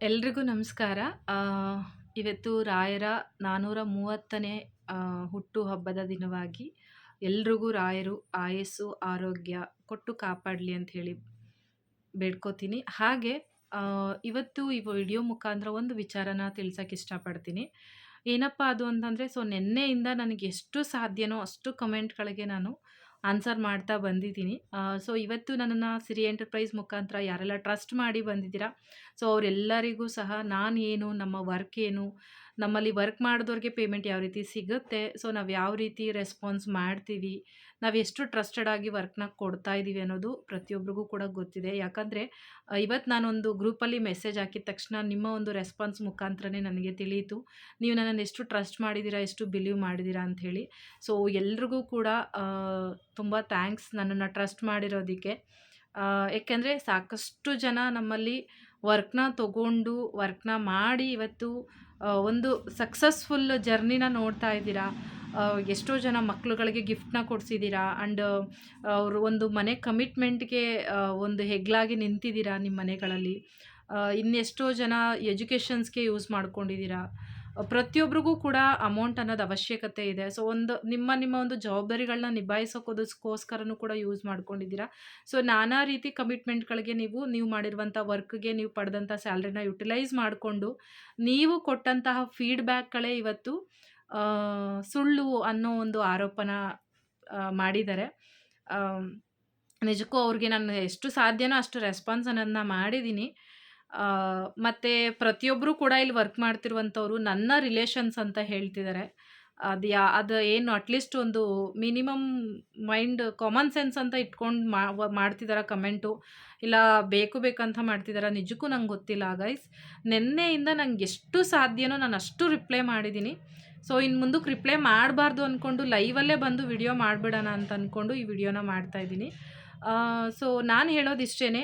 ಎಲ್ರಿಗೂ ನಮಸ್ಕಾರ. ಇವತ್ತು ರಾಯರ 430ನೇ ಆ, ಹುಟ್ಟುಹಬ್ಬದ ದಿನವಾಗಿ ಎಲ್ರಿಗೂ ರಾಯರು ಆಯಸ್ಸು, ಆರೋಗ್ಯ ಕೊಟ್ಟು ಕಾಪಾಡಲಿ ಅಂತ ಹೇಳಿ ಬೇಡ್ಕೋತೀನಿ. ಹಾಗೆ ಇವತ್ತು ಈ ವಿಡಿಯೋ ಮುಖಾಂತರ ಒಂದು ವಿಚಾರನ ತಿಳ್ಸೋಕೆ ಇಷ್ಟಪಡ್ತೀನಿ. ಏನಪ್ಪ ಅದು ಅಂತಂದರೆ ಸೊ ನಿನ್ನೆಯಿಂದ ನನಗೆ ಎಷ್ಟು ಸಾಧ್ಯನೋ ಅಷ್ಟು ಕಮೆಂಟ್ಗಳಿಗೆ ನಾನು ಆನ್ಸರ್ ಮಾಡ್ತಾ ಬಂದಿದ್ದೀನಿ. ಸೊ ಇವತ್ತು ನನ್ನನ್ನು ಸಿರಿ ಎಂಟರ್ಪ್ರೈಸ್ ಮುಖಾಂತರ ಯಾರೆಲ್ಲ ಟ್ರಸ್ಟ್ ಮಾಡಿ ಬಂದಿದ್ದೀರಾ ಸೊ ಅವರೆಲ್ಲರಿಗೂ ಸಹ ನಾನು ಏನು ನಮ್ಮ ವರ್ಕ್ ಏನು ನಮ್ಮಲ್ಲಿ ವರ್ಕ್ ಮಾಡಿದವ್ರಿಗೆ ಪೇಮೆಂಟ್ ಯಾವ ರೀತಿ ಸಿಗುತ್ತೆ? ಸೊ ನಾವು ಯಾವ ರೀತಿ ರೆಸ್ಪಾನ್ಸ್ ಮಾಡ್ತೀವಿ? ನಾವು ಎಷ್ಟು ಟ್ರಸ್ಟೆಡ್ ಆಗಿ ವರ್ಕ್ನ ಕೊಡ್ತಾ ಇದ್ದೀವಿ ಅನ್ನೋದು ಪ್ರತಿಯೊಬ್ಬರಿಗೂ ಕೂಡ ಗೊತ್ತಿದೆ. ಯಾಕಂದರೆ ಇವತ್ತು ನಾನೊಂದು ಗ್ರೂಪಲ್ಲಿ ಮೆಸೇಜ್ ಹಾಕಿದ ತಕ್ಷಣ ನಿಮ್ಮ ಒಂದು ರೆಸ್ಪಾನ್ಸ್ ಮುಖಾಂತರನೇ ನನಗೆ ತಿಳಿಯಿತು. ನೀವು ನನ್ನನ್ನು ಎಷ್ಟು ಟ್ರಸ್ಟ್ ಮಾಡಿದ್ದೀರಾ ಎಷ್ಟು ಬಿಲೀವ್ ಮಾಡಿದ್ದೀರಾ ಅಂಥೇಳಿ ಸೊ ಎಲ್ರಿಗೂ ಕೂಡ ತುಂಬ ಥ್ಯಾಂಕ್ಸ್ ನನ್ನನ್ನು ಟ್ರಸ್ಟ್ ಮಾಡಿರೋದಕ್ಕೆ. ಏಕೆಂದರೆ ಸಾಕಷ್ಟು ಜನ ನಮ್ಮಲ್ಲಿ ವರ್ಕ್ನ ತಗೊಂಡು, ವರ್ಕ್ನ ಮಾಡಿ ಇವತ್ತು ಒಂದು ಸಕ್ಸಸ್ಫುಲ್ ಜರ್ನಿನ ನೋಡ್ತಾ ಇದ್ದೀರಾ? ಎಷ್ಟೋ ಜನ ಮಕ್ಕಳುಗಳಿಗೆ ಗಿಫ್ಟ್ನ ಕೊಡಿಸಿದ್ದೀರಾ? ಆ್ಯಂಡ್ ಅವರು ಒಂದು ಮನೆ ಕಮಿಟ್ಮೆಂಟ್ಗೆ ಒಂದು ಹೆಗ್ಲಾಗಿ ನಿಂತಿದ್ದೀರಾ ನಿಮ್ಮ ಮನೆಗಳಲ್ಲಿ? ಇನ್ನೆಷ್ಟೋ ಜನ ಎಜುಕೇಷನ್ಸ್ಗೆ ಯೂಸ್ ಮಾಡ್ಕೊಂಡಿದ್ದೀರಾ? ಪ್ರತಿಯೊಬ್ಬರಿಗೂ ಕೂಡ ಅಮೌಂಟ್ ಅನ್ನೋದು ಅವಶ್ಯಕತೆ ಇದೆ. ಸೊ ಒಂದು ನಿಮ್ಮ ನಿಮ್ಮ ಒಂದು ಜವಾಬ್ದಾರಿಗಳನ್ನ ನಿಭಾಯಿಸೋಕೋದಕ್ಕೋಸ್ಕರನೂ ಕೂಡ ಯೂಸ್ ಮಾಡ್ಕೊಂಡಿದ್ದೀರಾ? ಸೊ ನಾನಾ ರೀತಿ ಕಮಿಟ್ಮೆಂಟ್ಗಳಿಗೆ ನೀವು ನೀವು ಮಾಡಿರುವಂಥ ವರ್ಕ್ಗೆ ನೀವು ಪಡೆದಂಥ ಸ್ಯಾಲ್ರಿನ ಯುಟಿಲೈಸ್ ಮಾಡಿಕೊಂಡು, ನೀವು ಕೊಟ್ಟಂತಹ ಫೀಡ್ಬ್ಯಾಕ್ಗಳೇ ಇವತ್ತು ಸುಳ್ಳು ಅನ್ನೋ ಒಂದು ಆರೋಪನ ಮಾಡಿದ್ದಾರೆ. ನಿಜಕ್ಕೂ ಅವ್ರಿಗೆ ನಾನು ಎಷ್ಟು ಸಾಧ್ಯನೋ ಅಷ್ಟು ರೆಸ್ಪಾನ್ಸ್ ರೆಸ್ಪಾನ್ಸನ್ನು ಮಾಡಿದ್ದೀನಿ. ಮತ್ತು ಪ್ರತಿಯೊಬ್ಬರು ಕೂಡ ಇಲ್ಲಿ ವರ್ಕ್ ಮಾಡ್ತಿರುವಂಥವ್ರು ನನ್ನ ರಿಲೇಷನ್ಸ್ ಅಂತ ಹೇಳ್ತಿದ್ದಾರೆ ಅದು ಯಾ, ಅದು ಏನು ಅಟ್ಲೀಸ್ಟ್ ಒಂದು ಮಿನಿಮಮ್ ಮೈಂಡ್ ಕಾಮನ್ ಸೆನ್ಸ್ ಅಂತ ಇಟ್ಕೊಂಡು ಮಾಡ್ತಿದ್ದಾರೆ ಕಮೆಂಟು ಇಲ್ಲ, ಬೇಕು ಬೇಕಂತ ಮಾಡ್ತಿದ್ದಾರೆ ನಿಜಕ್ಕೂ ನಂಗೆ ಗೊತ್ತಿಲ್ಲ ಗೈಸ್ ನಿನ್ನೆಯಿಂದ ನಂಗೆ ಎಷ್ಟು ಸಾಧ್ಯನೋ ನಾನು ಅಷ್ಟು ರಿಪ್ಲೈ ಮಾಡಿದ್ದೀನಿ ಸೊ ಇನ್ನು ಮುಂದಕ್ಕೆ ರಿಪ್ಲೈ ಮಾಡಬಾರ್ದು ಅಂದ್ಕೊಂಡು ಲೈವಲ್ಲೇ ಬಂದು ವಿಡಿಯೋ ಮಾಡಿಬಿಡೋಣ ಅಂತ ಅಂದ್ಕೊಂಡು ಈ ವಿಡಿಯೋನ ಮಾಡ್ತಾಯಿದ್ದೀನಿ ಸೊ ನಾನು ಹೇಳೋದು ಇಷ್ಟೇ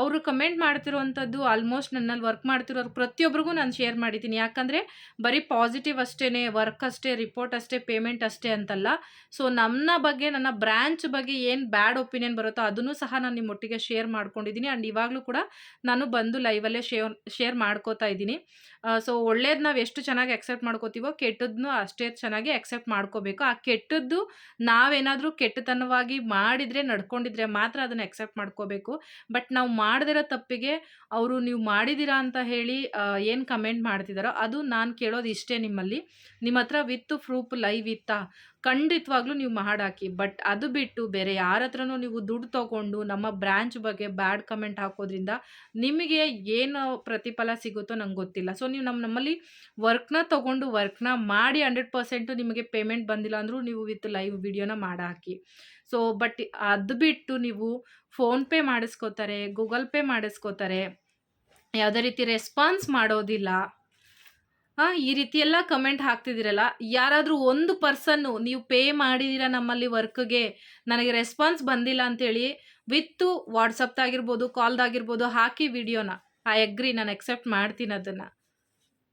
ಅವರು ಕಮೆಂಟ್ ಮಾಡ್ತಿರುವಂಥದ್ದು ಆಲ್ಮೋಸ್ಟ್ ನನ್ನಲ್ಲಿ ವರ್ಕ್ ಮಾಡ್ತಿರೋರು ಪ್ರತಿಯೊಬ್ಬರಿಗೂ ನಾನು ಶೇರ್ ಮಾಡಿದ್ದೀನಿ. ಯಾಕಂದರೆ ಬರೀ ಪಾಸಿಟಿವ್ ಅಷ್ಟೇ ವರ್ಕ್ ಅಷ್ಟೇ ರಿಪೋರ್ಟ್ ಅಷ್ಟೇ ಪೇಮೆಂಟ್ ಅಷ್ಟೇ ಅಂತಲ್ಲ. ಸೊ ನನ್ನ ಬಗ್ಗೆ, ನನ್ನ ಬ್ರ್ಯಾಂಚ್ ಬಗ್ಗೆ ಏನು ಬ್ಯಾಡ್ ಒಪಿನಿಯನ್ ಬರುತ್ತೋ ಅದನ್ನು ಸಹ ನಾನು ನಿಮ್ಮೊಟ್ಟಿಗೆ ಶೇರ್ ಮಾಡ್ಕೊಂಡಿದ್ದೀನಿ. ಆ್ಯಂಡ್ ಇವಾಗಲೂ ಕೂಡ ನಾನು ಬಂದು ಲೈವಲ್ಲೇ ಶೇರ್ ಶೇರ್ ಮಾಡ್ಕೋತಾ ಇದ್ದೀನಿ. ಸೊ ಒಳ್ಳೇದು ನಾವು ಎಷ್ಟು ಚೆನ್ನಾಗಿ ಅಕ್ಸೆಪ್ಟ್ ಮಾಡ್ಕೋತೀವೋ ಕೆಟ್ಟದ್ದನ್ನು ಅಷ್ಟೇ ಚೆನ್ನಾಗಿ ಅಕ್ಸೆಪ್ಟ್ ಮಾಡ್ಕೋಬೇಕು. ಆ ಕೆಟ್ಟದ್ದು ನಾವೇನಾದರೂ ಕೆಟ್ಟತನವಾಗಿ ಮಾಡಿದರೆ, ನಡ್ಕೊಂಡಿದ್ರೆ ಮಾತ್ರ ಅದನ್ನು ಅಕ್ಸೆಪ್ಟ್ ಮಾಡ್ಕೋಬೇಕು. ಬಟ್ ನಾವು ಮಾಡದಿರೋ ತಪ್ಪಿಗೆ ಅವರು ನೀವು ಮಾಡಿದ್ದೀರಾ ಅಂತ ಹೇಳಿ ಏನು ಕಮೆಂಟ್ ಮಾಡ್ತಿದ್ದಾರೋ ಅದು ನಾನು ಕೇಳೋದು ಇಷ್ಟೇ ನಿಮ್ಮಲ್ಲಿ. ನಿಮ್ಮ ಹತ್ರ ವಿತ್ ಪ್ರೂಫ್ ಲೈವ್ ಇತ್ತಾ? ಖಂಡಿತವಾಗ್ಲೂ ನೀವು ಮಾಡಾಕಿ ಬಟ್ ಅದು ಬಿಟ್ಟು ಬೇರೆ ಯಾರ ಹತ್ರನೂ ನೀವು ದುಡ್ಡು ತಗೊಂಡು ನಮ್ಮ ಬ್ರ್ಯಾಂಚ್ ಬಗ್ಗೆ ಬ್ಯಾಡ್ ಕಮೆಂಟ್ ಹಾಕೋದ್ರಿಂದ ನಿಮಗೆ ಏನು ಪ್ರತಿಫಲ ಸಿಗುತ್ತೋ ನಂಗೆ ಗೊತ್ತಿಲ್ಲ. ಸೊ, ನೀವು ನಮ್ಮ ನಮ್ಮಲ್ಲಿ ವರ್ಕ್ನ ತೊಗೊಂಡು ವರ್ಕ್ನ ಮಾಡಿ ಹಂಡ್ರೆಡ್ ಪರ್ಸೆಂಟು ನಿಮಗೆ ಪೇಮೆಂಟ್ ಬಂದಿಲ್ಲ ಅಂದರೂ ನೀವು ವಿತ್ ಲೈವ್ ವಿಡಿಯೋನ ಮಾಡಾಕಿ ಸೊ, ಬಟ್ ಅದು ಬಿಟ್ಟು ನೀವು ಫೋನ್ಪೇ ಮಾಡಿಸ್ಕೋತಾರೆ, ಗೂಗಲ್ ಪೇ ಮಾಡಿಸ್ಕೋತಾರೆ, ಯಾವುದೇ ರೀತಿ ರೆಸ್ಪಾನ್ಸ್ ಮಾಡೋದಿಲ್ಲ. ಈ ರೀತಿ ಎಲ್ಲ ಕಮೆಂಟ್ ಹಾಕ್ತಿದ್ದೀರಲ್ಲ. ಯಾರಾದರೂ ಒಂದು ಪರ್ಸನ್ನು ನೀವು ಪೇ ಮಾಡಿದಿರ ನಮ್ಮಲ್ಲಿ ವರ್ಕ್ಗೆ ನನಗೆ ರೆಸ್ಪಾನ್ಸ್ ಬಂದಿಲ್ಲ ಅಂತೇಳಿ ವಿತ್ತು ವಾಟ್ಸಪ್ದಾಗಿರ್ಬೋದು ಕಾಲ್ದಾಗಿರ್ಬೋದು ಹಾಕಿ ವಿಡಿಯೋನ ಐ ಅಗ್ರಿ ನಾನು ಎಕ್ಸೆಪ್ಟ್ ಮಾಡ್ತೀನಿ ಅದನ್ನು.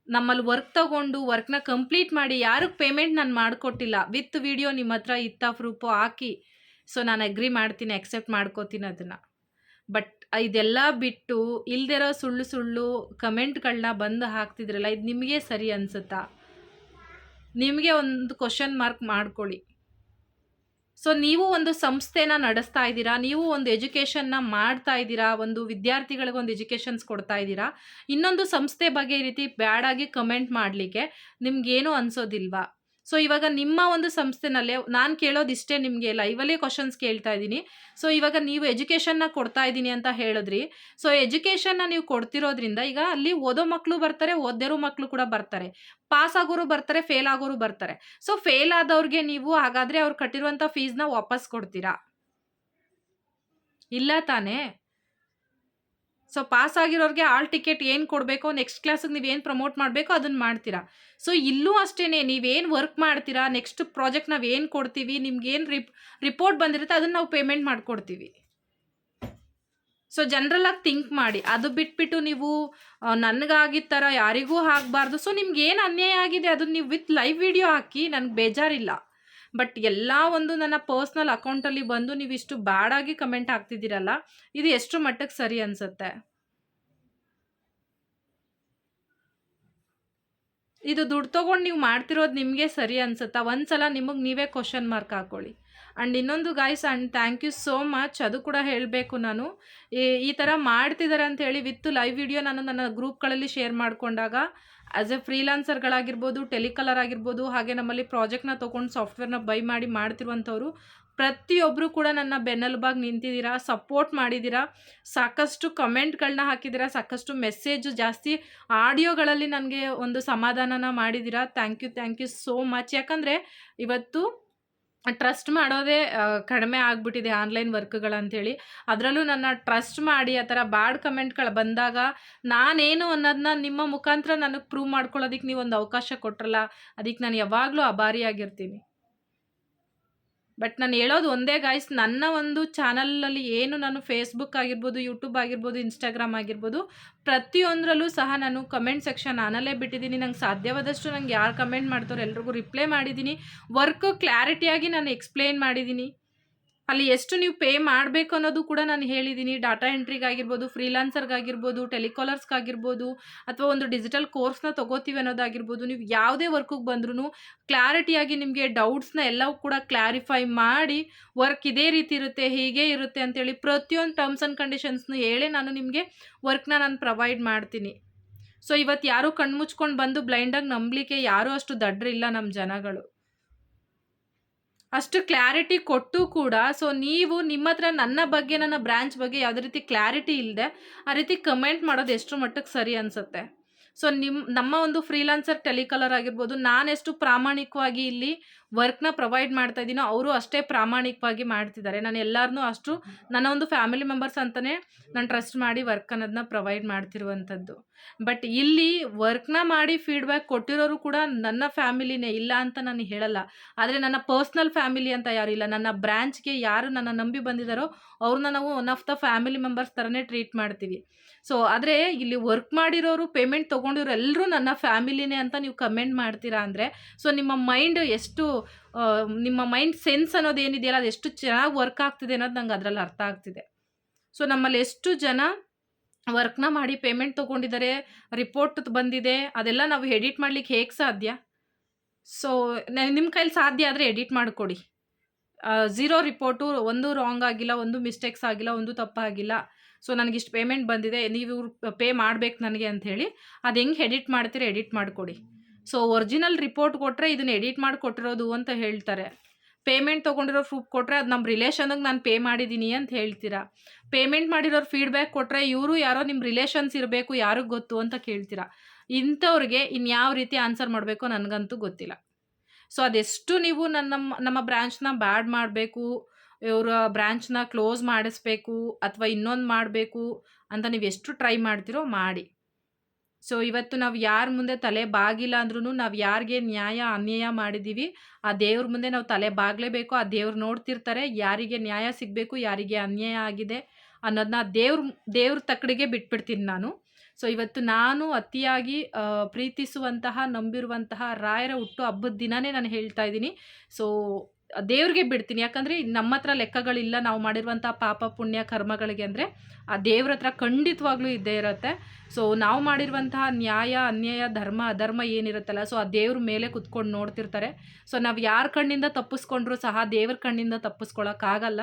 ನಮ್ಮಲ್ಲಿ ವರ್ಕ್ ತಗೊಂಡು ವರ್ಕ್ನ ಕಂಪ್ಲೀಟ್ ಮಾಡಿ ಯಾರಿಗೆ ಪೇಮೆಂಟ್ ನಾನು ಮಾಡಿಕೊಟ್ಟಿಲ್ಲ. ವಿತ್ ವಿಡಿಯೋ ನಿಮ್ಮ ಹತ್ರ ಇತ್ತ ಪ್ರೂಫು ಹಾಕಿ. ಸೊ ನಾನು ಅಗ್ರಿ ಮಾಡ್ತೀನಿ ಎಕ್ಸೆಪ್ಟ್ ಮಾಡ್ಕೋತೀನಿ ಅದನ್ನು. ಬಟ್ ಇದೆಲ್ಲ ಬಿಟ್ಟು ಇಲ್ದಿರೋ ಸುಳ್ಳು ಸುಳ್ಳು ಕಮೆಂಟ್ಗಳನ್ನ ಬಂದು ಹಾಕ್ತಿದ್ರಲ್ಲ, ಇದು ನಿಮಗೆ ಸರಿ ಅನಿಸುತ್ತಾ? ನಿಮಗೆ ಒಂದು ಕ್ವಶನ್ ಮಾರ್ಕ್ ಮಾಡ್ಕೊಳ್ಳಿ. ಸೊ ನೀವು ಒಂದು ಸಂಸ್ಥೆನ ನಡೆಸ್ತಾ ಇದ್ದೀರಾ, ನೀವು ಒಂದು ಎಜುಕೇಷನ್ನ ಮಾಡ್ತಾ ಇದ್ದೀರಾ, ಒಂದು ವಿದ್ಯಾರ್ಥಿಗಳಿಗೆ ಒಂದು ಎಜುಕೇಷನ್ಸ್ ಕೊಡ್ತಾ ಇದ್ದೀರಾ? ಇನ್ನೊಂದು ಸಂಸ್ಥೆ ಬಗ್ಗೆ ಈ ರೀತಿ ಬ್ಯಾಡಾಗಿ ಕಮೆಂಟ್ ಮಾಡಲಿಕ್ಕೆ ನಿಮ್ಗೇನು ಅನ್ಸೋದಿಲ್ವಾ? ಸೊ ಇವಾಗ ನಿಮ್ಮ ಒಂದು ಸಂಸ್ಥೆನಲ್ಲೇ ನಾನು ಕೇಳೋದು ಇಷ್ಟೇ ನಿಮಗೆ ಲೈವಲ್ಲೇ ಕ್ವಶನ್ಸ್ ಕೇಳ್ತಾ ಇದ್ದೀನಿ. ಸೊ ಇವಾಗ ನೀವು ಎಜುಕೇಷನ್ನ ಕೊಡ್ತಾ ಇದ್ದೀನಿ ಅಂತ ಹೇಳಿದ್ರಿ. ಸೊ ಎಜುಕೇಷನ್ನ ನೀವು ಕೊಡ್ತಿರೋದ್ರಿಂದ ಈಗ ಅಲ್ಲಿ ಓದೋ ಮಕ್ಕಳು ಬರ್ತಾರೆ ಓದಿರೋ ಮಕ್ಕಳು ಕೂಡ ಬರ್ತಾರೆ. ಪಾಸ್ ಆಗೋರು ಬರ್ತಾರೆ ಫೇಲ್ ಆಗೋರು ಬರ್ತಾರೆ. ಸೊ ಫೇಲ್ ಆದವ್ರಿಗೆ ನೀವು ಹಾಗಾದರೆ ಅವ್ರು ಕಟ್ಟಿರುವಂಥ ಫೀಸ್ನ ವಾಪಸ್ ಕೊಡ್ತೀರಾ? ಇಲ್ಲ ತಾನೇ? ಸೊ ಪಾಸ್ ಆಗಿರೋರಿಗೆ ಆಲ್ ಟಿಕೆಟ್ ಏನು ಕೊಡಬೇಕು ನೆಕ್ಸ್ಟ್ ಕ್ಲಾಸಿಗೆ ನೀವು ಏನು ಪ್ರಮೋಟ್ ಮಾಡಬೇಕು ಅದನ್ನು ಮಾಡ್ತೀರಾ. ಸೊ ಇಲ್ಲೂ ಅಷ್ಟೇ ನೀವೇನು ವರ್ಕ್ ಮಾಡ್ತೀರಾ ನೆಕ್ಸ್ಟ್ ಪ್ರಾಜೆಕ್ಟ್ ನಾವು ಏನು ಕೊಡ್ತೀವಿ, ನಿಮ್ಗೇನು ರಿಪ್ ರಿಪೋರ್ಟ್ ಬಂದಿರುತ್ತೆ, ಅದನ್ನು ನಾವು ಪೇಮೆಂಟ್ ಮಾಡಿಕೊಡ್ತೀವಿ. ಸೊ ಜನರಲಾಗಿ ಥಿಂಕ್ ಮಾಡಿ. ಅದು ಬಿಟ್ಬಿಟ್ಟು ನೀವು ನನಗಾಗಿದ್ದ ಥರ ಯಾರಿಗೂ ಆಗಬಾರ್ದು. ಸೊ ನಿಮ್ಗೆ ಏನು ಅನ್ಯಾಯ ಆಗಿದೆ ಅದನ್ನು ನೀವು ವಿತ್ ಲೈವ್ ವಿಡಿಯೋ ಹಾಕಿ, ನನಗೆ ಬೇಜಾರಿಲ್ಲ. ಬಟ್ ಎಲ್ಲ ಒಂದು ನನ್ನ ಪರ್ಸ್ನಲ್ ಅಕೌಂಟಲ್ಲಿ ಬಂದು ನೀವು ಇಷ್ಟು ಬ್ಯಾಡಾಗಿ ಕಮೆಂಟ್ ಹಾಕ್ತಿದ್ದೀರಲ್ಲ, ಇದು ಎಷ್ಟು ಮಟ್ಟಕ್ಕೆ ಸರಿ ಅನಿಸುತ್ತೆ? ಇದು ದುಡ್ಡು ತೊಗೊಂಡು ನೀವು ಮಾಡ್ತಿರೋದು ನಿಮಗೆ ಸರಿ ಅನ್ಸುತ್ತಾ? ಒಂದು ಸಲ ನಿಮಗೆ ನೀವೇ ಕ್ವಶನ್ ಮಾರ್ಕ್ ಹಾಕ್ಕೊಳ್ಳಿ ಆ್ಯಂಡ್ ಇನ್ನೊಂದು guys and thank you so much ಅದು ಕೂಡ ಹೇಳಬೇಕು ನಾನು. ಈ ಥರ ಮಾಡ್ತಿದ್ದಾರೆ ಅಂತ ಹೇಳಿ ವಿತ್ ಲೈವ್ ವಿಡಿಯೋ ನಾನು ನನ್ನ ಗ್ರೂಪ್ಗಳಲ್ಲಿ ಶೇರ್ ಮಾಡಿಕೊಂಡಾಗ ಆ್ಯಸ್ ಎ ಫ್ರೀಲಾನ್ಸರ್ಗಳಾಗಿರ್ಬೋದು ಟೆಲಿಕಲರ್ ಆಗಿರ್ಬೋದು, ಹಾಗೆ ನಮ್ಮಲ್ಲಿ ಪ್ರಾಜೆಕ್ಟ್ನ ತೊಗೊಂಡು ಸಾಫ್ಟ್ವೇರ್ನ ಬೈ ಮಾಡಿ ಮಾಡ್ತಿರುವಂಥವ್ರು ಪ್ರತಿಯೊಬ್ಬರು ಕೂಡ ನನ್ನ ಬೆನ್ನೆಲುಬಾಗಿ ನಿಂತಿದ್ದೀರಾ ಸಪೋರ್ಟ್ ಮಾಡಿದ್ದೀರಾ, ಸಾಕಷ್ಟು ಕಮೆಂಟ್ಗಳನ್ನ ಹಾಕಿದ್ದೀರಾ, ಸಾಕಷ್ಟು ಮೆಸೇಜು ಜಾಸ್ತಿ ಆಡಿಯೋಗಳಲ್ಲಿ ನನಗೆ ಒಂದು ಸಮಾಧಾನನ ಮಾಡಿದ್ದೀರಾ. Thank you thank you so much ಯಾಕಂದರೆ ಇವತ್ತು ಟ್ರಸ್ಟ್ ಮಾಡೋದೇ ಕಡಿಮೆ ಆಗಿಬಿಟ್ಟಿದೆ ಆನ್ಲೈನ್ ವರ್ಕ್ಗಳಂತೇಳಿ ಅದರಲ್ಲೂ ನನ್ನ ಟ್ರಸ್ಟ್ ಮಾಡಿ ಆ ಥರ ಬ್ಯಾಡ್ ಕಮೆಂಟ್ಗಳು ಬಂದಾಗ ನಾನೇನು ಅನ್ನೋದನ್ನ ನಿಮ್ಮ ಮುಖಾಂತರ ನನಗೆ ಪ್ರೂವ್ ಮಾಡ್ಕೊಳ್ಳೋದಕ್ಕೆ ನೀವು ಒಂದು ಅವಕಾಶ ಕೊಟ್ರಲ್ಲ ಅದಕ್ಕೆ ನಾನು ಯಾವಾಗಲೂ ಅಭಾರಿಯಾಗಿರ್ತೀನಿ. ಬಟ್ ನಾನು ಹೇಳೋದು ಒಂದೇ ಗಾಯ್ಸ್ ನನ್ನ ಒಂದು ಚಾನಲಲ್ಲಿ ಏನು ನಾನು ಫೇಸ್ಬುಕ್ ಆಗಿರ್ಬೋದು ಯೂಟ್ಯೂಬ್ ಆಗಿರ್ಬೋದು ಇನ್ಸ್ಟಾಗ್ರಾಮ್ ಆಗಿರ್ಬೋದು, ಪ್ರತಿಯೊಂದರಲ್ಲೂ ಸಹ ನಾನು ಕಮೆಂಟ್ ಸೆಕ್ಷನ್ ನಾನಲ್ಲೇ ಬಿಟ್ಟಿದ್ದೀನಿ. ನಂಗೆ ಸಾಧ್ಯವಾದಷ್ಟು ನಂಗೆ ಯಾರು ಕಮೆಂಟ್ ಮಾಡ್ತಾರೋ ಎಲ್ರಿಗೂ ರಿಪ್ಲೈ ಮಾಡಿದ್ದೀನಿ. ವರ್ಕ್ ಕ್ಲಾರಿಟಿಯಾಗಿ ನಾನು ಎಕ್ಸ್ಪ್ಲೇನ್ ಮಾಡಿದ್ದೀನಿ. ಅಲ್ಲಿ ಎಷ್ಟು ನೀವು ಪೇ ಮಾಡಬೇಕು ಅನ್ನೋದು ಕೂಡ ನಾನು ಹೇಳಿದ್ದೀನಿ. ಡಾಟಾ ಎಂಟ್ರಿಗಾಗಿರ್ಬೋದು, ಫ್ರೀಲಾನ್ಸರ್ಗಾಗಿರ್ಬೋದು, ಟೆಲಿಕಾಲರ್ಸ್ಗಾಗಿರ್ಬೋದು, ಅಥವಾ ಒಂದು ಡಿಜಿಟಲ್ ಕೋರ್ಸ್ನ ತೊಗೋತೀವಿ ಅನ್ನೋದಾಗಿರ್ಬೋದು, ನೀವು ಯಾವುದೇ ವರ್ಕಿಗೆ ಬಂದ್ರೂ ಕ್ಲಾರಿಟಿಯಾಗಿ ನಿಮಗೆ ಡೌಟ್ಸ್ನ ಎಲ್ಲವೂ ಕೂಡ ಕ್ಲಾರಿಫೈ ಮಾಡಿ ವರ್ಕ್ ಇದೇ ರೀತಿ ಇರುತ್ತೆ, ಹೀಗೆ ಇರುತ್ತೆ ಅಂತೇಳಿ ಪ್ರತಿಯೊಂದು ಟರ್ಮ್ಸ್ ಆ್ಯಂಡ್ ಕಂಡೀಷನ್ಸ್ನು ಹೇಳಿ ನಾನು ನಿಮಗೆ ವರ್ಕ್ನ ನಾನು ಪ್ರೊವೈಡ್ ಮಾಡ್ತೀನಿ. ಸೊ ಇವತ್ತು ಯಾರೂ ಕಣ್ಮುಚ್ಕೊಂಡು ಬಂದು ಬ್ಲೈಂಡಾಗಿ ನಂಬಲಿಕ್ಕೆ ಯಾರೂ ಅಷ್ಟು ದಡ್ರಿಲ್ಲ ನಮ್ಮ ಜನಗಳು. ಅಷ್ಟು ಕ್ಲಾರಿಟಿ ಕೊಟ್ಟು ಕೂಡ ಸೊ ನೀವು ನಿಮ್ಮ ಹತ್ರ ನನ್ನ ಬಗ್ಗೆ, ನನ್ನ ಬ್ರಾಂಚ್ ಬಗ್ಗೆ ಯಾವುದೇ ರೀತಿ ಕ್ಲಾರಿಟಿ ಇಲ್ಲದೆ ಆ ರೀತಿ ಕಮೆಂಟ್ ಮಾಡೋದು ಎಷ್ಟು ಮಟ್ಟಕ್ಕೆ ಸರಿ ಅನಿಸುತ್ತೆ. ಸೊ ನಿಮ್ಮ ನಮ್ಮ ಒಂದು ಫ್ರೀಲಾನ್ಸರ್ ಟೆಲಿಕಲರ್ ಆಗಿರ್ಬೋದು ನಾನೆಷ್ಟು ಪ್ರಾಮಾಣಿಕವಾಗಿ ಇಲ್ಲಿ ವರ್ಕ್ನ ಪ್ರೊವೈಡ್ ಮಾಡ್ತಾ ಇದ್ದೀನೋ ಅವರು ಅಷ್ಟೇ ಪ್ರಾಮಾಣಿಕವಾಗಿ ಮಾಡ್ತಿದ್ದಾರೆ. ನಾನು ಎಲ್ಲರನ್ನೂ ಅಷ್ಟು, ನನ್ನ ಒಂದು ಫ್ಯಾಮಿಲಿ ಮೆಂಬರ್ಸ್ ಅಂತಲೇ ನಾನು ಟ್ರಸ್ಟ್ ಮಾಡಿ ವರ್ಕ್ ಅನ್ನೋದನ್ನ ಪ್ರೊವೈಡ್ ಮಾಡ್ತಿರುವಂಥದ್ದು. ಬಟ್ ಇಲ್ಲಿ ವರ್ಕ್ನ ಮಾಡಿ ಫೀಡ್ಬ್ಯಾಕ್ ಕೊಟ್ಟಿರೋರು ಕೂಡ ನನ್ನ ಫ್ಯಾಮಿಲಿನೇ ಇಲ್ಲ ಅಂತ ನಾನು ಹೇಳಲ್ಲ. ಆದರೆ ನನ್ನ ಪರ್ಸ್ನಲ್ ಫ್ಯಾಮಿಲಿ ಅಂತ ಯಾರು ಇಲ್ಲ. ನನ್ನ ಬ್ರ್ಯಾಂಚ್ಗೆ ಯಾರು ನನ್ನ ನಂಬಿ ಬಂದಿದ್ದಾರೋ ಅವ್ರನ್ನ ನಾವು one of the family members ಥರನೇ ಟ್ರೀಟ್ ಮಾಡ್ತೀವಿ. ಸೊ ಆದರೆ ಇಲ್ಲಿ ವರ್ಕ್ ಮಾಡಿರೋರು ಪೇಮೆಂಟ್ ತೊಗೊಂಡಿರೋ ಎಲ್ಲರೂ ನನ್ನ ಫ್ಯಾಮಿಲಿನೇ ಅಂತ ನೀವು ಕಮೆಂಟ್ ಮಾಡ್ತೀರಾ ಅಂದರೆ ಸೊ ನಿಮ್ಮ ಮೈಂಡ್ ಎಷ್ಟು ನಿಮ್ಮ ಮೈಂಡ್ ಸೆನ್ಸ್ ಅನ್ನೋದು ಏನಿದೆಯಲ್ಲ, ಅದು ಎಷ್ಟು ಚೆನ್ನಾಗಿ ವರ್ಕ್ ಆಗ್ತಿದೆ ಅನ್ನೋದು ನಂಗೆ ಅದರಲ್ಲಿ ಅರ್ಥ ಆಗ್ತಿದೆ. ಸೊ ನಮ್ಮಲ್ಲಿ ಎಷ್ಟು ಜನ ವರ್ಕ್ನ ಮಾಡಿ ಪೇಮೆಂಟ್ ತೊಗೊಂಡಿದ್ದಾರೆ, ರಿಪೋರ್ಟ್ ಬಂದಿದೆ, ಅದೆಲ್ಲ ನಾವು ಎಡಿಟ್ ಮಾಡ್ಲಿಕ್ಕೆ ಹೇಗೆ ಸಾಧ್ಯ? ಸೊ ನಿಮ್ಮ ಕೈಲಿ ಸಾಧ್ಯ ಆದರೆ ಎಡಿಟ್ ಮಾಡಿಕೊಡಿ. ಝೀರೋ ರಿಪೋರ್ಟು ಒಂದು ರಾಂಗ್ ಆಗಿಲ್ಲ, ಒಂದು ಮಿಸ್ಟೇಕ್ಸ್ ಆಗಿಲ್ಲ, ಒಂದು ತಪ್ಪಾಗಿಲ್ಲ. ಸೊ ನನಗಿಷ್ಟು ಪೇಮೆಂಟ್ ಬಂದಿದೆ, ನೀವು ಪೇ ಮಾಡಬೇಕು ನನಗೆ ಅಂಥೇಳಿ ಅದು ಹೆಂಗೆ ಎಡಿಟ್ ಮಾಡ್ತೀರಾ ಎಡಿಟ್ ಮಾಡಿಕೊಡಿ. ಸೊ ಒರಿಜಿನಲ್ ರಿಪೋರ್ಟ್ ಕೊಟ್ಟರೆ ಇದನ್ನ ಎಡಿಟ್ ಮಾಡಿ ಕೊಟ್ಟಿರೋದು ಅಂತ ಹೇಳ್ತಾರೆ. ಪೇಮೆಂಟ್ ತೊಗೊಂಡಿರೋ ಪ್ರೂಫ್ ಕೊಟ್ಟರೆ ಅದು ನಮ್ಮ ರಿಲೇಷನ್ಗೆ ನಾನು ಪೇ ಮಾಡಿದ್ದೀನಿ ಅಂತ ಹೇಳ್ತೀರಾ? ಪೇಮೆಂಟ್ ಮಾಡಿರೋರು ಫೀಡ್ಬ್ಯಾಕ್ ಕೊಟ್ಟರೆ ಇವರು ಯಾರೋ ನಿಮ್ಮ ರಿಲೇಷನ್ಸ್ ಇರಬೇಕು, ಯಾರಿಗೆ ಗೊತ್ತು ಅಂತ ಕೇಳ್ತೀರಾ? ಇಂಥವ್ರಿಗೆ ಇನ್ಯಾವ ರೀತಿ ಆನ್ಸರ್ ಮಾಡಬೇಕು ನನಗಂತೂ ಗೊತ್ತಿಲ್ಲ. ಸೊ ಅದೆಷ್ಟು ನೀವು ನನ್ನ ನಮ್ಮ ನಮ್ಮ ಬ್ರ್ಯಾಂಚ್ನ ಬ್ಯಾಡ್ ಮಾಡಬೇಕು, ಇವರ ಬ್ರ್ಯಾಂಚ್ನ ಕ್ಲೋಸ್ ಮಾಡಿಸ್ಬೇಕು, ಅಥವಾ ಇನ್ನೊಂದು ಮಾಡಬೇಕು ಅಂತ ನೀವು ಎಷ್ಟು ಟ್ರೈ ಮಾಡ್ತೀರೋ ಮಾಡಿ. ಸೊ ಇವತ್ತು ನಾವು ಯಾರ ಮುಂದೆ ತಲೆ ಬಾಗಿಲ್ಲ ಅಂದ್ರೂ ನಾವು ಯಾರಿಗೆ ನ್ಯಾಯ, ಅನ್ಯಾಯ ಮಾಡಿದ್ದೀವಿ ಆ ದೇವ್ರ ಮುಂದೆ ನಾವು ತಲೆ ಬಾಗಲೇಬೇಕು, ಆ ದೇವ್ರು ನೋಡ್ತಿರ್ತಾರೆ, ಯಾರಿಗೆ ನ್ಯಾಯ ಸಿಗಬೇಕು, ಯಾರಿಗೆ ಅನ್ಯಾಯ ಆಗಿದೆ ಅನ್ನೋದನ್ನ ದೇವ್ರ ದೇವ್ರ ತಕ್ಕಡಿಗೆ ಬಿಟ್ಬಿಡ್ತೀನಿ ನಾನು. ಸೊ ಇವತ್ತು ನಾನು ಅತಿಯಾಗಿ ಪ್ರೀತಿಸುವಂತಹ, ನಂಬಿರುವಂತಹ ರಾಯರ ಹುಟ್ಟು ಹಬ್ಬದ ದಿನನೇ ನಾನು ಹೇಳ್ತಾ ಇದ್ದೀನಿ. ಸೊ ದೇವ್ರಿಗೆ ಬಿಡ್ತೀನಿ. ಯಾಕಂದರೆ ನಮ್ಮ ಹತ್ರ ಲೆಕ್ಕಗಳಿಲ್ಲ. ನಾವು ಮಾಡಿರುವಂಥ ಪಾಪ, ಪುಣ್ಯ, ಕರ್ಮಗಳಿಗೆ ಅಂದರೆ ಆ ದೇವ್ರ ಹತ್ರ ಖಂಡಿತವಾಗ್ಲೂ ಇದ್ದೇ ಇರುತ್ತೆ. ಸೊ ನಾವು ಮಾಡಿರುವಂತಹ ನ್ಯಾಯ, ಅನ್ಯಾಯ, ಧರ್ಮ, ಅಧರ್ಮ ಏನಿರುತ್ತಲ್ಲ ಸೊ ಆ ದೇವ್ರ ಮೇಲೆ ಕುತ್ಕೊಂಡು ನೋಡ್ತಿರ್ತಾರೆ. ಸೊ ನಾವು ಯಾರ ಕಣ್ಣಿಂದ ತಪ್ಪಿಸ್ಕೊಂಡ್ರೂ ಸಹ ದೇವ್ರ ಕಣ್ಣಿಂದ ತಪ್ಪಿಸ್ಕೊಳಕ್ಕಾಗಲ್ಲ.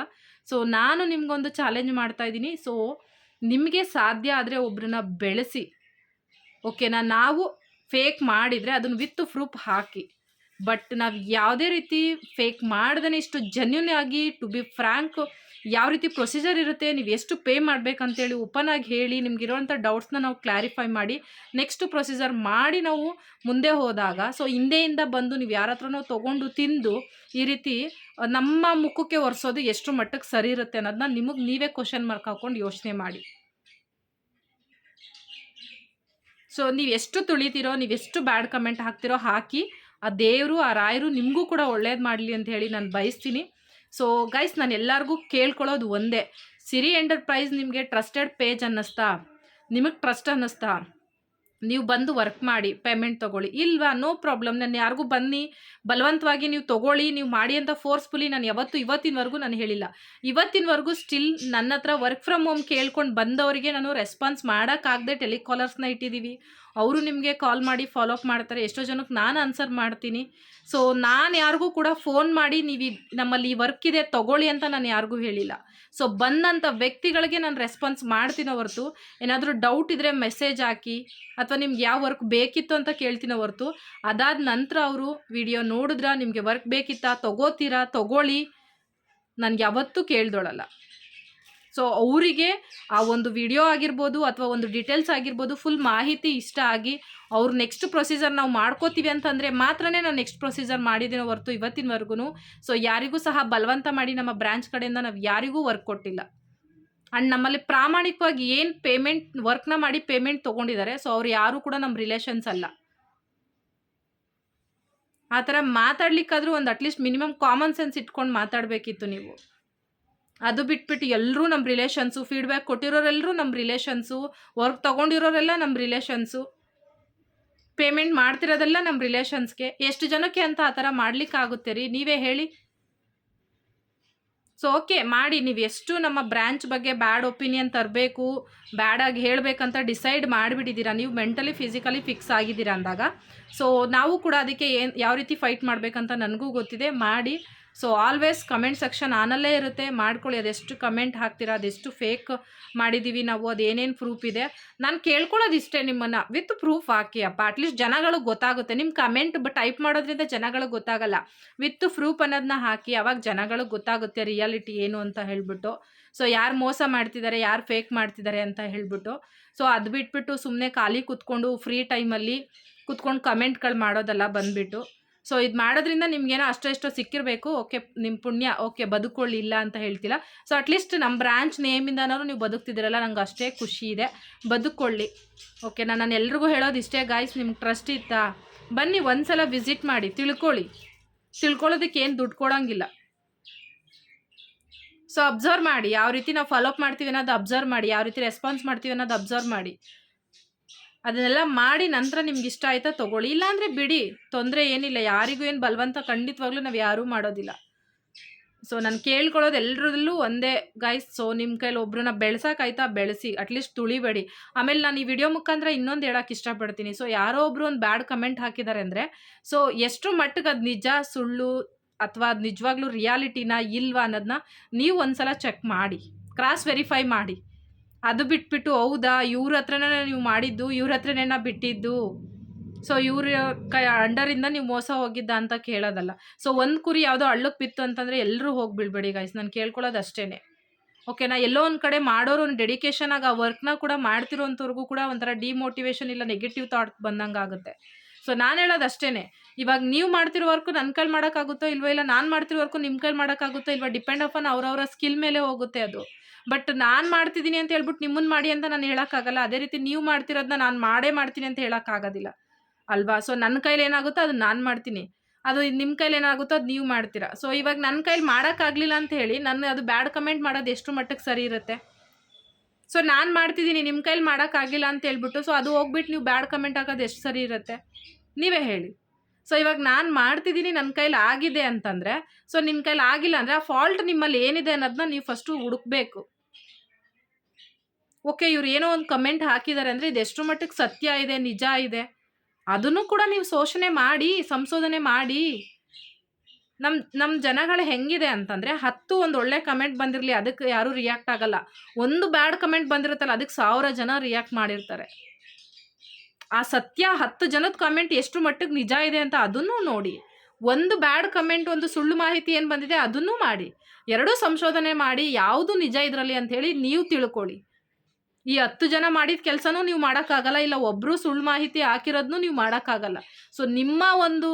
ಸೊ ನಾನು ನಿಮ್ಗೊಂದು ಚಾಲೆಂಜ್ ಮಾಡ್ತಾ ಇದ್ದೀನಿ. ಸೊ ನಿಮಗೆ ಸಾಧ್ಯ ಆದರೆ ಒಬ್ಬರನ್ನ ಬೆಳೆಸಿ. ಓಕೆನಾ ನಾವು ಫೇಕ್ ಮಾಡಿದರೆ ಅದನ್ನು ವಿತ್ ಪ್ರೂಫ್ ಹಾಕಿ. ಬಟ್ ನಾವು ಯಾವುದೇ ರೀತಿ ಫೇಕ್ ಮಾಡ್ದೇ ಇಷ್ಟು ಜೆನ್ಯೂನ್ ಆಗಿ ಟು ಬಿ ಫ್ರ್ಯಾಂಕ್ ಯಾವ ರೀತಿ ಪ್ರೊಸೀಜರ್ ಇರುತ್ತೆ, ನೀವು ಎಷ್ಟು ಪೇ ಮಾಡಬೇಕಂತೇಳಿ ಓಪನ್ ಆಗಿ ಹೇಳಿ ನಿಮ್ಗಿರೋವಂಥ ಡೌಟ್ಸ್ನ ನಾವು ಕ್ಲಾರಿಫೈ ಮಾಡಿ ನೆಕ್ಸ್ಟ್ ಪ್ರೊಸೀಜರ್ ಮಾಡಿ ನಾವು ಮುಂದೆ ಹೋದಾಗ ಸೊ ಹಿಂದೆಯಿಂದ ಬಂದು ನೀವು ಯಾರ ಹತ್ರನೋ ತೊಗೊಂಡು ತಿಂದು, ಈ ರೀತಿ ನಮ್ಮ ಮುಖಕ್ಕೆ ಒರೆಸೋದು ಎಷ್ಟು ಮಟ್ಟಕ್ಕೆ ಸರಿ ಇರುತ್ತೆ ಅನ್ನೋದನ್ನ ನಿಮಗೆ ನೀವೇ ಕ್ವಶನ್ ಮಾರ್ಕ್ ಹಾಕ್ಕೊಂಡು ಯೋಚನೆ ಮಾಡಿ. ಸೊ ನೀವು ಎಷ್ಟು ತುಳಿತೀರೋ, ನೀವು ಎಷ್ಟು ಬ್ಯಾಡ್ ಕಮೆಂಟ್ ಹಾಕ್ತಿರೋ ಹಾಕಿ ಆ ದೇವರು, ಆ ರಾಯರು ನಿಮಗೂ ಕೂಡ ಒಳ್ಳೇದು ಮಾಡಲಿ ಅಂತ ಹೇಳಿ ನಾನು ಬಯಸ್ತೀನಿ. ಸೊ ಗೈಸ್ ನಾನು ಎಲ್ಲರಿಗೂ ಕೇಳ್ಕೊಳ್ಳೋದು ಒಂದೇ. ಸಿರಿ ಎಂಟರ್ಪ್ರೈಸ್ ನಿಮಗೆ ಟ್ರಸ್ಟೆಡ್ ಪೇಜ್ ಅನ್ನಿಸ್ತಾ? ನಿಮಗೆ ಟ್ರಸ್ಟ್ ಅನ್ನಿಸ್ತಾ? ನೀವು ಬಂದು ವರ್ಕ್ ಮಾಡಿ ಪೇಮೆಂಟ್ ತೊಗೊಳ್ಳಿ. ಇಲ್ವಾ? ನೋ ಪ್ರಾಬ್ಲಮ್ ನಾನು ಯಾರಿಗೂ ಬನ್ನಿ, ಬಲವಂತವಾಗಿ ನೀವು ತೊಗೊಳ್ಳಿ, ನೀವು ಮಾಡಿ ಅಂತ ಫೋರ್ಸ್ಫುಲಿ ನಾನು ಯಾವತ್ತು ಇವತ್ತಿನವರೆಗೂ ನಾನು ಹೇಳಿಲ್ಲ. ಇವತ್ತಿನವರೆಗೂ ಸ್ಟಿಲ್ ನನ್ನ ಹತ್ರ ವರ್ಕ್ ಫ್ರಮ್ ಹೋಮ್ ಕೇಳ್ಕೊಂಡು ಬಂದವರಿಗೆ ನಾನು ರೆಸ್ಪಾನ್ಸ್ ಮಾಡೋಕ್ಕಾಗದೆ ಟೆಲಿಕಾಲರ್ಸ್ನ ಇಟ್ಟಿದ್ದೀವಿ ಅವರು ನಿಮಗೆ ಕಾಲ್ ಮಾಡಿ ಫಾಲೋ ಅಪ್ ಮಾಡ್ತಾರೆ. ಎಷ್ಟೋ ಜನಕ್ಕೆ ನಾನು ಆನ್ಸರ್ ಮಾಡ್ತೀನಿ. ಸೊ ನಾನು ಯಾರಿಗೂ ಕೂಡ ಫೋನ್ ಮಾಡಿ ನೀವು ನಮ್ಮಲ್ಲಿ ವರ್ಕ್ ಇದೆ, ತಗೊಳ್ಳಿ ಅಂತ ನಾನು ಯಾರಿಗೂ ಹೇಳಿಲ್ಲ. ಸೊ ಬಂದಂಥ ವ್ಯಕ್ತಿಗಳಿಗೆ ನಾನು ರೆಸ್ಪಾನ್ಸ್ ಮಾಡ್ತೀನೋ ಹೊರತು. ಏನಾದರೂ ಡೌಟ್ ಇದ್ದರೆ ಮೆಸೇಜ್ ಹಾಕಿ, ಅಥವಾ ನಿಮ್ಗೆ ಯಾವ ವರ್ಕ್ ಬೇಕಿತ್ತು ಅಂತ ಕೇಳ್ತೀನೋ ಹೊರತು. ಅದಾದ ನಂತರ ಅವರು ವಿಡಿಯೋ ನೋಡಿದ್ರ, ನಿಮಗೆ ವರ್ಕ್ ಬೇಕಿತ್ತಾ, ತಗೋತೀರಾ, ತಗೊಳ್ಳಿ. ನನಗೆ ಯಾವತ್ತೂ ಕೇಳ್ದೊಳಲ್ಲ. ಸೊ ಅವರಿಗೆ ಆ ಒಂದು ವಿಡಿಯೋ ಆಗಿರ್ಬೋದು ಅಥವಾ ಒಂದು ಡೀಟೇಲ್ಸ್ ಆಗಿರ್ಬೋದು ಫುಲ್ ಮಾಹಿತಿ ಇಷ್ಟ ಆಗಿ ಅವ್ರು ನೆಕ್ಸ್ಟ್ ಪ್ರೊಸೀಜರ್ ನಾವು ಮಾಡ್ಕೋತೀವಿ ಅಂತಂದರೆ ಮಾತ್ರನೇ ನಾನು ನೆಕ್ಸ್ಟ್ ಪ್ರೊಸೀಜರ್ ಮಾಡಿದ್ದೀನೋ ಹೊರತು ಇವತ್ತಿನವರೆಗೂ ಸೊ ಯಾರಿಗೂ ಸಹ ಬಲವಂತ ಮಾಡಿ ನಮ್ಮ ಬ್ರಾಂಚ್ ಕಡೆಯಿಂದ ನಾವು ಯಾರಿಗೂ ವರ್ಕ್ ಕೊಟ್ಟಿಲ್ಲ. ಆ್ಯಂಡ್ ನಮ್ಮಲ್ಲಿ ಪ್ರಾಮಾಣಿಕವಾಗಿ ಏನು ಪೇಮೆಂಟ್ ವರ್ಕ್ನ ಮಾಡಿ ಪೇಮೆಂಟ್ ತೊಗೊಂಡಿದ್ದಾರೆ ಸೊ ಅವ್ರು ಯಾರು ಕೂಡ ನಮ್ಮ ರಿಲೇಷನ್ಸ್ ಅಲ್ಲ. ಆ ಥರ ಮಾತಾಡ್ಲಿಕ್ಕಾದ್ರೂ ಒಂದು ಅಟ್ಲೀಸ್ಟ್ ಮಿನಿಮಮ್ ಕಾಮನ್ ಸೆನ್ಸ್ ಇಟ್ಕೊಂಡು ಮಾತಾಡಬೇಕಿತ್ತು ನೀವು. ಅದು ಬಿಟ್ಬಿಟ್ಟು ಎಲ್ಲರೂ ನಮ್ಮ ರಿಲೇಷನ್ಸು ಫೀಡ್ಬ್ಯಾಕ್ ಕೊಟ್ಟಿರೋರೆಲ್ಲರೂ ನಮ್ಮ ರಿಲೇಷನ್ಸು ವರ್ಕ್ ತೊಗೊಂಡಿರೋರೆಲ್ಲ ನಮ್ಮ ರಿಲೇಷನ್ಸು ಪೇಮೆಂಟ್ ಮಾಡ್ತಿರೋದೆಲ್ಲ ನಮ್ಮ ರಿಲೇಷನ್ಸ್ಗೆ ಎಷ್ಟು ಜನಕ್ಕೆ ಅಂತ ಆ ಥರ ಮಾಡ್ಲಿಕ್ಕಾಗುತ್ತೆ ರೀ? ನೀವೇ ಹೇಳಿ. ಸೊ ಓಕೆ ಮಾಡಿ. ನೀವು ಎಷ್ಟು ನಮ್ಮ ಬ್ರ್ಯಾಂಚ್ ಬಗ್ಗೆ ಬ್ಯಾಡ್ ಒಪಿನಿಯನ್ ತರಬೇಕು ಬ್ಯಾಡಾಗಿ ಹೇಳಬೇಕಂತ ಡಿಸೈಡ್ ಮಾಡಿಬಿಟ್ಟಿದ್ದೀರಾ? ನೀವು ಮೆಂಟಲಿ ಫಿಸಿಕಲಿ ಫಿಕ್ಸ್ ಆಗಿದ್ದೀರಾ ಅಂದಾಗ. ಸೊ ನಾವು ಕೂಡ ಅದಕ್ಕೆ ಏನು, ಯಾವ ರೀತಿ ಫೈಟ್ ಮಾಡಬೇಕಂತ ನನಗೂ ಗೊತ್ತಿದೆ. ಮಾಡಿ. ಸೊ ಆಲ್ವೇಸ್ ಕಮೆಂಟ್ ಸೆಕ್ಷನ್ ಆನಲ್ಲೇ ಇರುತ್ತೆ. ಮಾಡ್ಕೊಳ್ಳಿ. ಅದೆಷ್ಟು ಕಮೆಂಟ್ ಹಾಕ್ತೀರಾ? ಅದೆಷ್ಟು ಫೇಕ್ ಮಾಡಿದ್ದೀವಿ ನಾವು? ಅದೇನೇನು ಪ್ರೂಫ್ ಇದೆ? ನಾನು ಕೇಳ್ಕೊಳ್ಳೋದು ಇಷ್ಟೇ ನಿಮ್ಮನ್ನು. ವಿತ್ ಪ್ರೂಫ್ ಹಾಕಿ. ಅಪ್ಪ ಅಟ್ಲೀಸ್ಟ್ ಜನಗಳಿಗೆ ಗೊತ್ತಾಗುತ್ತೆ. ನಿಮ್ಮ ಕಮೆಂಟ್ ಟೈಪ್ ಮಾಡೋದ್ರಿಂದ ಜನಗಳಿಗೆ ಗೊತ್ತಾಗಲ್ಲ. ವಿತ್ ಪ್ರೂಫ್ ಅನ್ನೋದನ್ನ ಹಾಕಿ. ಅವಾಗ ಜನಗಳಿಗೆ ಗೊತ್ತಾಗುತ್ತೆ ರಿಯಾಲಿಟಿ ಏನು ಅಂತ ಹೇಳ್ಬಿಟ್ಟು. ಸೊ ಯಾರು ಮೋಸ ಮಾಡ್ತಿದ್ದಾರೆ ಯಾರು ಫೇಕ್ ಮಾಡ್ತಿದ್ದಾರೆ ಅಂತ ಹೇಳ್ಬಿಟ್ಟು. ಸೊ ಅದು ಬಿಟ್ಬಿಟ್ಟು ಸುಮ್ಮನೆ ಖಾಲಿ ಕೂತ್ಕೊಂಡು ಫ್ರೀ ಟೈಮಲ್ಲಿ ಕೂತ್ಕೊಂಡು ಕಮೆಂಟ್ಗಳು ಮಾಡೋದಲ್ಲ ಬಂದುಬಿಟ್ಟು. ಸೊ ಇದು ಮಾಡೋದ್ರಿಂದ ನಿಮ್ಗೇನೋ ಅಷ್ಟೋ ಸಿಕ್ಕಿರಬೇಕು. ಓಕೆ ನಿಮ್ಮ ಪುಣ್ಯ, ಓಕೆ ಬದುಕೊಳ್ಳಿಲ್ಲ ಅಂತ ಹೇಳ್ತಿಲ್ಲ ಸೊ ಅಟ್ಲೀಸ್ಟ್ ನಮ್ಮ ಬ್ರಾಂಚ್ ನೇಮಿಂದನೂ ನೀವು ಬದುಕ್ತಿದ್ದೀರಲ್ಲ, ನಂಗೆ ಅಷ್ಟೇ ಖುಷಿ ಇದೆ. ಬದುಕೊಳ್ಳಿ ಓಕೆ, ನಾನು ಎಲ್ರಿಗೂ ಹೇಳೋದು ಇಷ್ಟೇ ಗಾಯ್ಸ್ ನಿಮ್ಗೆ ಟ್ರಸ್ಟ್ ಇತ್ತಾ? ಬನ್ನಿ ಒಂದ್ಸಲ ವಿಸಿಟ್ ಮಾಡಿ, ತಿಳ್ಕೊಳ್ಳಿ. ತಿಳ್ಕೊಳ್ಳೋದಕ್ಕೆ ಏನು ದುಡ್ಡು ಕೊಡೋಂಗಿಲ್ಲ. ಸೊ ಅಬ್ಸರ್ವ್ ಮಾಡಿ, ಯಾವ ರೀತಿ ನಾವು ಫಾಲೋ ಅಪ್ ಮಾಡ್ತೀವಿ ಅನ್ನೋದು ಅಬ್ಸರ್ವ್ ಮಾಡಿ, ಯಾವ ರೀತಿ ರೆಸ್ಪಾನ್ಸ್ ಮಾಡ್ತೀವಿ ಅನ್ನೋದು ಅಬ್ಸರ್ವ್ ಮಾಡಿ. ಅದನ್ನೆಲ್ಲ ಮಾಡಿ ನಂತರ ನಿಮ್ಗೆ ಇಷ್ಟ ಆಯ್ತಾ ಇಲ್ಲ ಅಂದರೆ ಬಿಡಿ, ತೊಂದರೆ ಏನಿಲ್ಲ. ಯಾರಿಗೂ ಏನು ಬಲವಂತ ಖಂಡಿತವಾಗ್ಲೂ ನಾವು ಯಾರೂ ಮಾಡೋದಿಲ್ಲ. ಸೊ ನಾನು ಕೇಳ್ಕೊಳ್ಳೋದು ಎಲ್ಲರಲ್ಲೂ ಒಂದೇ. ಗೈಸ್ ಸೊ ನಿಮ್ಮ ಕೈಲಿ ಒಬ್ರನ್ನ ಬೆಳೆಸೋಕಾಯ್ತಾ ಬೆಳೆಸಿ ಅಟ್ಲೀಸ್ಟ್ ತುಳಿಬೇಡಿ. ಆಮೇಲೆ ನಾನು ಈ ವಿಡಿಯೋ ಮುಖಾಂತರ ಇನ್ನೊಂದು ಹೇಳೋಕೆ ಇಷ್ಟಪಡ್ತೀನಿ. ಸೊ ಯಾರೋ ಒಬ್ಬರು ಒಂದು ಬ್ಯಾಡ್ ಕಮೆಂಟ್ ಹಾಕಿದ್ದಾರೆ ಅಂದರೆ ಸೊ ಎಷ್ಟು ಮಟ್ಟಿಗೆ ಅದು ನಿಜ, ಸುಳ್ಳು, ಅಥವಾ ಅದು ನಿಜವಾಗ್ಲೂ ರಿಯಾಲಿಟಿನ ಇಲ್ವಾ ಅನ್ನೋದನ್ನ ನೀವು ಒಂದ್ಸಲ ಚೆಕ್ ಮಾಡಿ. ಕ್ರಾಸ್ ವೆರಿಫೈ ಮಾಡಿ. ಅದು ಬಿಟ್ಬಿಟ್ಟು, ಹೌದಾ, ಇವ್ರ ಹತ್ರನೇ ನೀವು ಮಾಡಿದ್ದು, ಇವ್ರ ಹತ್ರನೇ ನಾ ಬಿಟ್ಟಿದ್ದು? ಸೊ ಇವ್ರ ಕೈ ಅಂಡರಿಂದ ನೀವು ಮೋಸ ಹೋಗಿದ್ದ ಅಂತ ಕೇಳೋದಲ್ಲ. ಸೊ ಒಂದು ಕುರಿ ಯಾವುದೋ ಹಳ್ಳಕ್ಕೆ ಬಿತ್ತು ಅಂತಂದರೆ ಎಲ್ಲರೂ ಹೋಗಿ ಬೀಳ್ಬೇಡಿ ಗೈಸ್ ನಾನು ಕೇಳ್ಕೊಳ್ಳೋದು ಅಷ್ಟೇ ಓಕೆನಾ ಎಲ್ಲೋ ಒಂದು ಕಡೆ ಮಾಡೋರು ಒಂದು ಡೆಡಿಕೇಶನ್ ಆಗಿ ಆ ವರ್ಕ್ನ ಕೂಡ ಮಾಡ್ತಿರೋಂಥವ್ರಿಗೂ ಕೂಡ ಒಂಥರ ಡಿಮೋಟಿವೇಶನ್ ಇಲ್ಲ ನೆಗೆಟಿವ್ ಥಾಟ್ ಬಂದಂಗೆ ಆಗುತ್ತೆ. ಸೊ ನಾನು ಹೇಳೋದು ಅಷ್ಟೇ ಇವಾಗ ನೀವು ಮಾಡ್ತಿರೋ ವರ್ಕು ನನ್ನ ಕೈಲಿ ಮಾಡೋಕ್ಕಾಗುತ್ತೋ ಇಲ್ವೋ ಇಲ್ಲ ನಾನು ಮಾಡ್ತಿರೋ ವರ್ಕು ನಿಮ್ಮ ಕೈಲಿ ಮಾಡೋಕ್ಕಾಗುತ್ತೋ ಇಲ್ವಾ ಡಿಪೆಂಡ್ ಅಪಾನ್ ಅವ್ರವ್ರ ಸ್ಕಿಲ್ ಮೇಲೆ ಹೋಗುತ್ತೆ ಅದು. ಬಟ್ ನಾನು ಮಾಡ್ತಿದ್ದೀನಿ ಅಂತ ಹೇಳ್ಬಿಟ್ಟು ನಿಮ್ಮನ್ನು ಮಾಡಿ ಅಂತ ನಾನು ಹೇಳೋಕ್ಕಾಗಲ್ಲ. ಅದೇ ರೀತಿ ನೀವು ಮಾಡ್ತಿರೋದನ್ನ ನಾನು ಮಾಡೇ ಮಾಡ್ತೀನಿ ಅಂತ ಹೇಳೋಕ್ಕಾಗೋದಿಲ್ಲ. ಅಲ್ವಾ? ಸೊ ನನ್ನ ಕೈಲಿ ಏನಾಗುತ್ತೋ ಅದು ನಾನು ಮಾಡ್ತೀನಿ. ಅದು ನಿಮ್ಮ ಕೈಲಿ ಏನಾಗುತ್ತೋ ಅದು ನೀವು ಮಾಡ್ತೀರಾ. ಸೊ ಇವಾಗ ನನ್ನ ಕೈಲಿ ಮಾಡೋಕ್ಕಾಗಲಿಲ್ಲ ಅಂತ ಹೇಳಿ ನನ್ನ ಅದು ಬ್ಯಾಡ್ ಕಮೆಂಟ್ ಮಾಡೋದು ಎಷ್ಟು ಮಟ್ಟಕ್ಕೆ ಸರಿ ಇರುತ್ತೆ? ಸೊ ನಾನು ಮಾಡ್ತಿದ್ದೀನಿ ನಿಮ್ಮ ಕೈಲಿ ಮಾಡೋಕ್ಕಾಗಿಲ್ಲ ಅಂತ ಹೇಳ್ಬಿಟ್ಟು ಸೊ ಅದು ಹೋಗ್ಬಿಟ್ಟು ನೀವು ಬ್ಯಾಡ್ ಕಮೆಂಟ್ ಹಾಕೋದು ಎಷ್ಟು ಸರಿ ಇರುತ್ತೆ? ನೀವೇ ಹೇಳಿ. ಸೊ ಇವಾಗ ನಾನು ಮಾಡ್ತಿದ್ದೀನಿ ನನ್ನ ಕೈಲಿ ಆಗಿದೆ ಅಂತಂದರೆ ಸೊ ನಿಮ್ಮ ಕೈಲಿ ಆಗಿಲ್ಲ ಅಂದರೆ ಆ ಫಾಲ್ಟ್ ನಿಮ್ಮಲ್ಲಿ ಏನಿದೆ ಅನ್ನೋದನ್ನ ನೀವು ಫಸ್ಟು ಹುಡುಕ್ಬೇಕು. ಓಕೆ ಇವ್ರು ಏನೋ ಒಂದು ಕಮೆಂಟ್ ಹಾಕಿದ್ದಾರೆ ಅಂದರೆ ಇದೆಷ್ಟು ಮಟ್ಟಿಗೆ ಸತ್ಯ ಇದೆ, ನಿಜ ಇದೆ, ಅದನ್ನು ಕೂಡ ನೀವು ಶೋಷಣೆ ಮಾಡಿ, ಸಂಶೋಧನೆ ಮಾಡಿ. ನಮ್ಮ ನಮ್ಮ ಜನಗಳು ಹೆಂಗಿದೆ ಅಂತಂದರೆ ಹತ್ತು ಒಂದು ಒಳ್ಳೆ ಕಮೆಂಟ್ ಬಂದಿರಲಿ ಅದಕ್ಕೆ ಯಾರೂ ರಿಯಾಕ್ಟ್ ಆಗಲ್ಲ. ಒಂದು ಬ್ಯಾಡ್ ಕಮೆಂಟ್ ಬಂದಿರುತ್ತಲ್ಲ ಅದಕ್ಕೆ ಸಾವಿರ ಜನ ರಿಯಾಕ್ಟ್ ಮಾಡಿರ್ತಾರೆ. ಆ ಸತ್ಯ ಹತ್ತು ಜನದ ಕಮೆಂಟ್ ಎಷ್ಟು ಮಟ್ಟಿಗೆ ನಿಜ ಇದೆ ಅಂತ ಅದನ್ನು ನೋಡಿ. ಒಂದು ಬ್ಯಾಡ್ ಕಮೆಂಟ್ ಒಂದು ಸುಳ್ಳು ಮಾಹಿತಿ ಏನು ಬಂದಿದೆ ಅದನ್ನು ಮಾಡಿ. ಎರಡೂ ಸಂಶೋಧನೆ ಮಾಡಿ ಯಾವುದು ನಿಜ ಇದರಲ್ಲಿ ಹೇಳಿ ನೀವು ತಿಳ್ಕೊಳ್ಳಿ. ಈ ಹತ್ತು ಜನ ಮಾಡಿದ ಕೆಲಸನೂ ನೀವು ಮಾಡೋಕ್ಕಾಗಲ್ಲ, ಇಲ್ಲ ಒಬ್ಬರು ಸುಳ್ಳು ಮಾಹಿತಿ ಹಾಕಿರೋದನ್ನು ನೀವು ಮಾಡೋಕ್ಕಾಗಲ್ಲ. ಸೊ ನಿಮ್ಮ ಒಂದು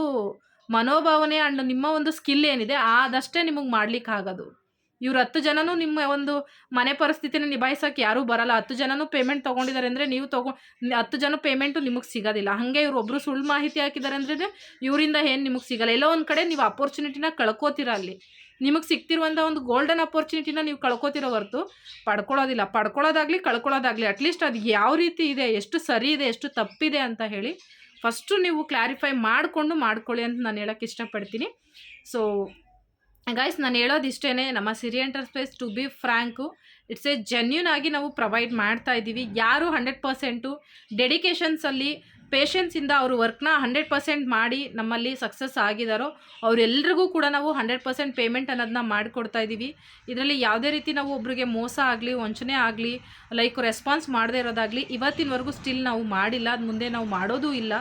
ಮನೋಭಾವನೆ ಆ್ಯಂಡ್ ನಿಮ್ಮ ಒಂದು ಸ್ಕಿಲ್ ಏನಿದೆ, ಆದಷ್ಟೇ ನಿಮಗೆ ಮಾಡ್ಲಿಕ್ಕೆ ಆಗೋದು ಇವ್ರು ಹತ್ತು ಜನನೂ ನಿಮ್ಮ ಒಂದು ಮನೆ ಪರಿಸ್ಥಿತಿನ ನಿಭಾಯಿಸೋಕೆ ಯಾರೂ ಬರಲ್ಲ. ಹತ್ತು ಜನನೂ ಪೇಮೆಂಟ್ ತೊಗೊಂಡಿದ್ದಾರೆ ಅಂದರೆ ನೀವು ತೊಗೊ, ಹತ್ತು ಜನ ಪೇಮೆಂಟು ನಿಮಗೆ ಸಿಗೋದಿಲ್ಲ. ಹಾಗೆ ಇವ್ರು ಒಬ್ಬರು ಸುಳ್ಳು ಮಾಹಿತಿ ಹಾಕಿದ್ದಾರೆ ಅಂದರೆ ಇವರಿಂದ ಏನು ನಿಮಗೆ ಸಿಗಲ್ಲ. ಎಲ್ಲೋ ಒಂದು ಕಡೆ ನೀವು ಅಪೋರ್ಚುನಿಟಿನ ಕಳ್ಕೋತೀರ ಅಲ್ಲಿ. ನಿಮಗೆ ಸಿಗ್ತಿರುವಂಥ ಒಂದು ಗೋಲ್ಡನ್ ಅಪರ್ಚುನಿಟಿನ ನೀವು ಕಳ್ಕೊತಿರೋ ಹೊರತು ಪಡ್ಕೊಳ್ಳೋದಿಲ್ಲ ಪಡ್ಕೊಳ್ಳೋದಾಗಲಿ ಕಳ್ಕೊಳ್ಳೋದಾಗಲಿ ಅಟ್ಲೀಸ್ಟ್ ಅದು ಯಾವ ರೀತಿ ಇದೆ, ಎಷ್ಟು ಸರಿ ಇದೆ, ಎಷ್ಟು ತಪ್ಪಿದೆ ಅಂತ ಹೇಳಿ ಫಸ್ಟು ನೀವು ಕ್ಲಾರಿಫೈ ಮಾಡಿಕೊಂಡು ಮಾಡ್ಕೊಳ್ಳಿ ಅಂತ ನಾನು ಹೇಳೋಕ್ಕೆ ಇಷ್ಟಪಡ್ತೀನಿ. ಸೊ ಗೈಸ್ ನಾನು ಹೇಳೋದು ಇಷ್ಟೇ ನಮ್ಮ Siri enterprise to be frank it's a genuine ಆಗಿ ನಾವು ಪ್ರೊವೈಡ್ ಮಾಡ್ತಾ ಇದ್ದೀವಿ. ಯಾರು ಹಂಡ್ರೆಡ್ ಪರ್ಸೆಂಟು ಡೆಡಿಕೇಶನ್ಸಲ್ಲಿ ಪೇಷನ್ಸಿಂದ ಅವರು ವರ್ಕ್ನ ಹಂಡ್ರೆಡ್ ಪರ್ಸೆಂಟ್ ಮಾಡಿ ನಮ್ಮಲ್ಲಿ ಸಕ್ಸಸ್ ಆಗಿದ್ದಾರೋ ಅವರೆಲ್ಲರಿಗೂ ಕೂಡ ನಾವು ಹಂಡ್ರೆಡ್ ಪರ್ಸೆಂಟ್ ಪೇಮೆಂಟ್ ಅನ್ನೋದನ್ನ ಮಾಡಿಕೊಡ್ತಾ ಇದ್ದೀವಿ. ಇದರಲ್ಲಿ ಯಾವುದೇ ರೀತಿ ನಾವು ಒಬ್ರಿಗೆ ಮೋಸ ಆಗಲಿ, ವಂಚನೆ ಆಗಲಿ ಲೈಕ್ ರೆಸ್ಪಾನ್ಸ್ ಮಾಡದೇ ಇರೋದಾಗಲಿ, ಇವತ್ತಿನವರೆಗೂ ಸ್ಟಿಲ್ ನಾವು ಮಾಡಿಲ್ಲ ಅದು ಮುಂದೆ ನಾವು ಮಾಡೋದೂ ಇಲ್ಲ.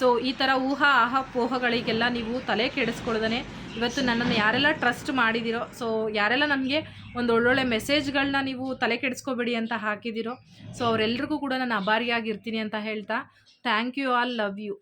ಸೊ ಈ ಥರ ಊಹಾ, ಆಹ, ಪೋಹಗಳಿಗೆಲ್ಲ ನೀವು ತಲೆ ಕೆಡಿಸ್ಕೊಳ್ದೇ ಇವತ್ತು ನನ್ನನ್ನು ಯಾರೆಲ್ಲ ಟ್ರಸ್ಟ್ ಮಾಡಿದಿರೋ ಸೊ ಯಾರೆಲ್ಲ ನನಗೆ ಒಂದು ಒಳ್ಳೊಳ್ಳೆ ಮೆಸೇಜ್ಗಳನ್ನ ನೀವು ತಲೆ ಕೆಡಿಸ್ಕೋಬೇಡಿ ಅಂತ ಹಾಕಿದಿರೋ ಸೊ ಅವರೆಲ್ರಿಗೂ ಕೂಡ ನಾನು ಅಭಾರಿಯಾಗಿರ್ತೀನಿ ಅಂತ ಹೇಳ್ತಾ thank you all love you